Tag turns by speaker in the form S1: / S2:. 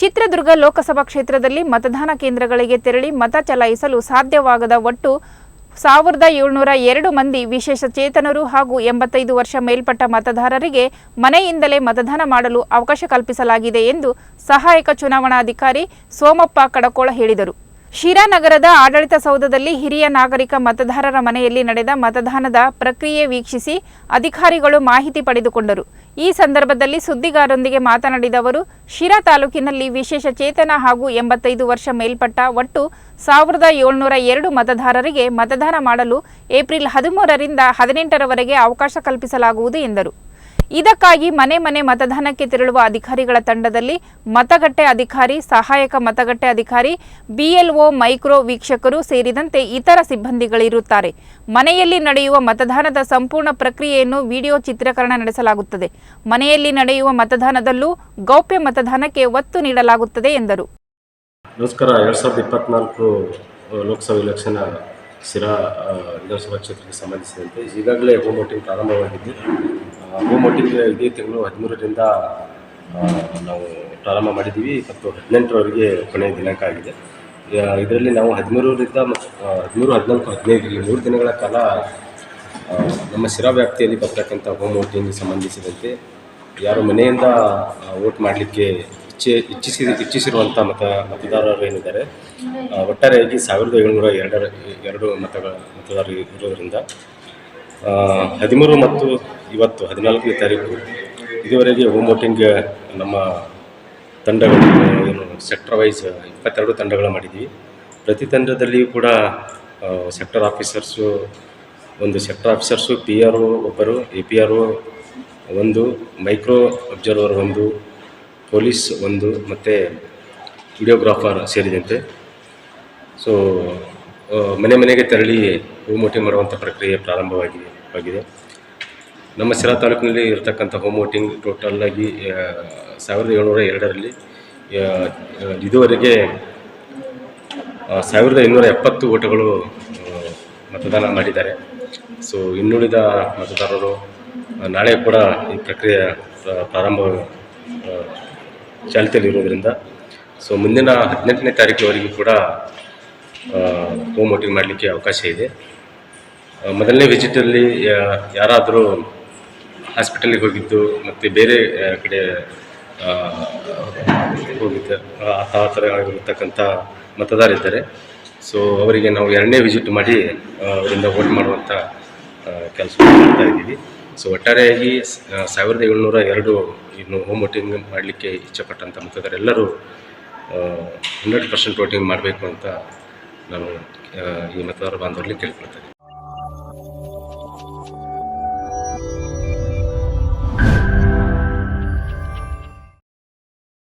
S1: ಚಿತ್ರದುರ್ಗ ಲೋಕಸಭಾ ಕ್ಷೇತ್ರದಲ್ಲಿ ಮತದಾನ ಕೇಂದ್ರಗಳಿಗೆ ತೆರಳಿ ಮತ ಚಲಾಯಿಸಲು ಸಾಧ್ಯವಾಗದ ಒಟ್ಟು ಸಾವಿರದ ಏಳುನೂರ ಎರಡು ಮಂದಿ ವಿಶೇಷ ಚೇತನರು ಹಾಗೂ ಎಂಬತ್ತೈದು ವರ್ಷ ಮೇಲ್ಪಟ್ಟ ಮತದಾರರಿಗೆ ಮನೆಯಿಂದಲೇ ಮತದಾನ ಮಾಡಲು ಅವಕಾಶ ಕಲ್ಪಿಸಲಾಗಿದೆ ಎಂದು ಸಹಾಯಕ ಚುನಾವಣಾಧಿಕಾರಿ ಸೋಮಪ್ಪ ಕಡಕೋಳ ಹೇಳಿದರು. ಶಿರಾನಗರದ ಆಡಳಿತ ಸೌಧದಲ್ಲಿ ಹಿರಿಯ ನಾಗರಿಕ ಮತದಾರರ ಮನೆಯಲ್ಲಿ ನಡೆದ ಮತದಾನದ ಪ್ರಕ್ರಿಯೆ ವೀಕ್ಷಿಸಿ ಅಧಿಕಾರಿಗಳು ಮಾಹಿತಿ ಪಡೆದುಕೊಂಡರು. ಈ ಸಂದರ್ಭದಲ್ಲಿ ಸುದ್ದಿಗಾರರೊಂದಿಗೆ ಮಾತನಾಡಿದ ಅವರು, ಶಿರಾ ತಾಲೂಕಿನಲ್ಲಿ ವಿಶೇಷ ಚೇತನ ಹಾಗೂ ಎಂಬತ್ತೈದು ವರ್ಷ ಮೇಲ್ಪಟ್ಟ ಒಟ್ಟು ಸಾವಿರದ ಏಳ್ನೂರ ಎರಡು ಮತದಾರರಿಗೆ ಮತದಾನ ಮಾಡಲು ಏಪ್ರಿಲ್ ಹದಿಮೂರರಿಂದ ಹದಿನೆಂಟರವರೆಗೆ ಅವಕಾಶ ಕಲ್ಪಿಸಲಾಗುವುದು ಎಂದರು. ಇದಕ್ಕಾಗಿ ಮನೆ ಮನೆ ಮತದಾನಕ್ಕೆ ತೆರಳುವ ಅಧಿಕಾರಿಗಳ ತಂಡದಲ್ಲಿ ಮತಗಟ್ಟೆ ಅಧಿಕಾರಿ, ಸಹಾಯಕ ಮತಗಟ್ಟೆ ಅಧಿಕಾರಿ, ಬಿಎಲ್ಒ, ಮೈಕ್ರೋ ವೀಕ್ಷಕರು ಸೇರಿದಂತೆ ಇತರ ಸಿಬ್ಬಂದಿಗಳಿರುತ್ತಾರೆ. ಮನೆಯಲ್ಲಿ ನಡೆಯುವ ಮತದಾನದ ಸಂಪೂರ್ಣ ಪ್ರಕ್ರಿಯೆಯನ್ನು ವಿಡಿಯೋ ಚಿತ್ರೀಕರಣ ನಡೆಸಲಾಗುತ್ತದೆ. ಮನೆಯಲ್ಲಿ ನಡೆಯುವ ಮತದಾನದಲ್ಲೂ ಗೌಪ್ಯ ಮತದಾನಕ್ಕೆ ಒತ್ತು ನೀಡಲಾಗುತ್ತದೆ ಎಂದರು.
S2: ನಮಸ್ಕಾರ. ಎರಡು ಸಾವಿರದ ಇಪ್ಪತ್ನಾಲ್ಕು ಲೋಕಸಭಾ ಎಲೆಕ್ಷನ್ ಸಿರಾ ವಿಧಾನಸಭಾ ಕ್ಷೇತ್ರಕ್ಕೆ ಸಂಬಂಧಿಸಿದಂತೆ ಈಗಾಗಲೇ ಹೋಮ್ ವೋಟಿಂಗ್ ಪ್ರಾರಂಭವಾಗಿದ್ದು ವೋಟಿಂಗ್ ಇದೇ ತಿಂಗಳು ಹದಿಮೂರರಿಂದ ನಾವು ಪ್ರಾರಂಭ ಮಾಡಿದ್ದೀವಿ. ಮತ್ತು ಹದಿನೆಂಟರವರೆಗೆ ಕೊನೆಯ ದಿನಾಂಕ ಆಗಿದೆ. ಇದರಲ್ಲಿ ನಾವು ಹದಿಮೂರರಿಂದ ಹದಿಮೂರು, ಹದಿನಾಲ್ಕು ಹದಿನೈದು ಈ ಮೂರು ದಿನಗಳ ಕಾಲ ನಮ್ಮ ಶಿರಾ ವ್ಯಾಪ್ತಿಯಲ್ಲಿ ಬರ್ತಕ್ಕಂಥ ಹೋಮ್ ವೋಟಿಂಗ್ ಸಂಬಂಧಿಸಿದಂತೆ ಯಾರು ಮನೆಯಿಂದ ವೋಟ್ ಮಾಡಲಿಕ್ಕೆ ಇಚ್ಛೆ, ಇಚ್ಛಿಸಿ, ಇಚ್ಛಿಸಿರುವಂಥ ಮತ ಮತದಾರರು ಏನಿದ್ದಾರೆ ಒಟ್ಟಾರೆಯಾಗಿ ಸಾವಿರದ ಏಳ್ನೂರ ಎರಡರ, ಎರಡು ಮತಗಳ, ಮತದಾರರು ಇರೋದರಿಂದ ಹದಿಮೂರು ಮತ್ತು ಇವತ್ತು ಹದಿನಾಲ್ಕನೇ ತಾರೀಕು ಇದುವರೆಗೆ ಹೋಮ್ ವೋಟಿಂಗ್ ನಮ್ಮ ತಂಡಗಳು ಏನು ಸೆಕ್ಟರ್ ವೈಸ್ ಇಪ್ಪತ್ತೆರಡು ತಂಡಗಳ ಮಾಡಿದ್ವಿ ಪ್ರತಿ ತಂಡದಲ್ಲಿಯೂ ಕೂಡ ಸೆಕ್ಟರ್ ಆಫೀಸರ್ಸು ಒಂದು sector officers P R O ಒಬ್ಬರು ಎ ಪಿ ಆರ್ ಒ ಒಂದು ಮೈಕ್ರೋ ಅಬ್ಸರ್ವರ್ ಒಂದು ಪೊಲೀಸ್ ಒಂದು, ಮತ್ತು ವಿಡಿಯೋಗ್ರಾಫರ್ ಸೇರಿದಂತೆ. ಸೊ ಮನೆ ಮನೆಗೆ ತೆರಳಿ ಹೋಮೋಟಿಂಗ್ ಮಾಡುವಂಥ ಪ್ರಕ್ರಿಯೆ ಪ್ರಾರಂಭವಾಗಿ ಆಗಿದೆ. ನಮ್ಮ ಶಿರಾ ತಾಲೂಕಿನಲ್ಲಿ ಇರತಕ್ಕಂಥ ಹೋಮ್ ವೋಟಿಂಗ್ ಟೋಟಲ್ ಆಗಿ ಆ, ಸಾವಿರದ ಏಳ್ನೂರ ಎರಡರಲ್ಲಿ ಇದುವರೆಗೆ ಸಾವಿರದ ಇನ್ನೂರ ಎಪ್ಪತ್ತು ಓಟಗಳು ಮತದಾನ ಮಾಡಿದ್ದಾರೆ. ಸೊ ಇನ್ನುಳಿದ ಮತದಾರರು ನಾಳೆ ಕೂಡ ಈ ಪ್ರಕ್ರಿಯೆ ಪ್ರ- ಪ್ರಾರಂಭ ಚಾಲ್ತಿಯಲ್ಲಿರೋದ್ರಿಂದ ಸೊ ಮುಂದಿನ ಹದಿನೆಂಟನೇ ತಾರೀಕಿನವರೆಗೂ ಕೂಡ ಹೋಮ್ ಮಾಡಲಿಕ್ಕೆ ಅವಕಾಶ ಇದೆ. ಮೊದಲನೇ ವಿಸಿಟಲ್ಲಿ ಯಾರಾದರೂ ಹಾಸ್ಪಿಟಲಿಗೆ ಹೋಗಿದ್ದು ಮತ್ತು ಬೇರೆ ಕಡೆ ಹೋಗಿದ್ದ, ಆ ಥರ ಆಗಿರ್ತಕ್ಕಂಥ ಮತದಾರರಿದ್ದಾರೆ ಸೊ ಅವರಿಗೆ ನಾವು ಎರಡನೇ ವಿಸಿಟ್ ಮಾಡಿ ಅವರಿಂದ ವೋಟ್ ಮಾಡುವಂಥ ಕೆಲಸ ಮಾಡ್ತಾ ಇದ್ದೀವಿ. ಸೊ ಒಟ್ಟಾರೆಯಾಗಿ ಸಾವಿರದ ಏಳ್ನೂರ ಎರಡು ಇನ್ನು ಹೋಮ್ ವೋಟಿಂಗ್ ಮಾಡಲಿಕ್ಕೆ ಇಚ್ಛೆಪಟ್ಟಂಥ ಮತದಾರರೆಲ್ಲರೂ ಹಂಡ್ರೆಡ್ ಪರ್ಸೆಂಟ್ ವೋಟಿಂಗ್ ಮಾಡಬೇಕು ಅಂತ ಆ, ಈ ಮತದಾರ ಬಾಂಧವರಲ್ಲಿ ಕೇಳ್ಕೊಳ್ತೇನೆ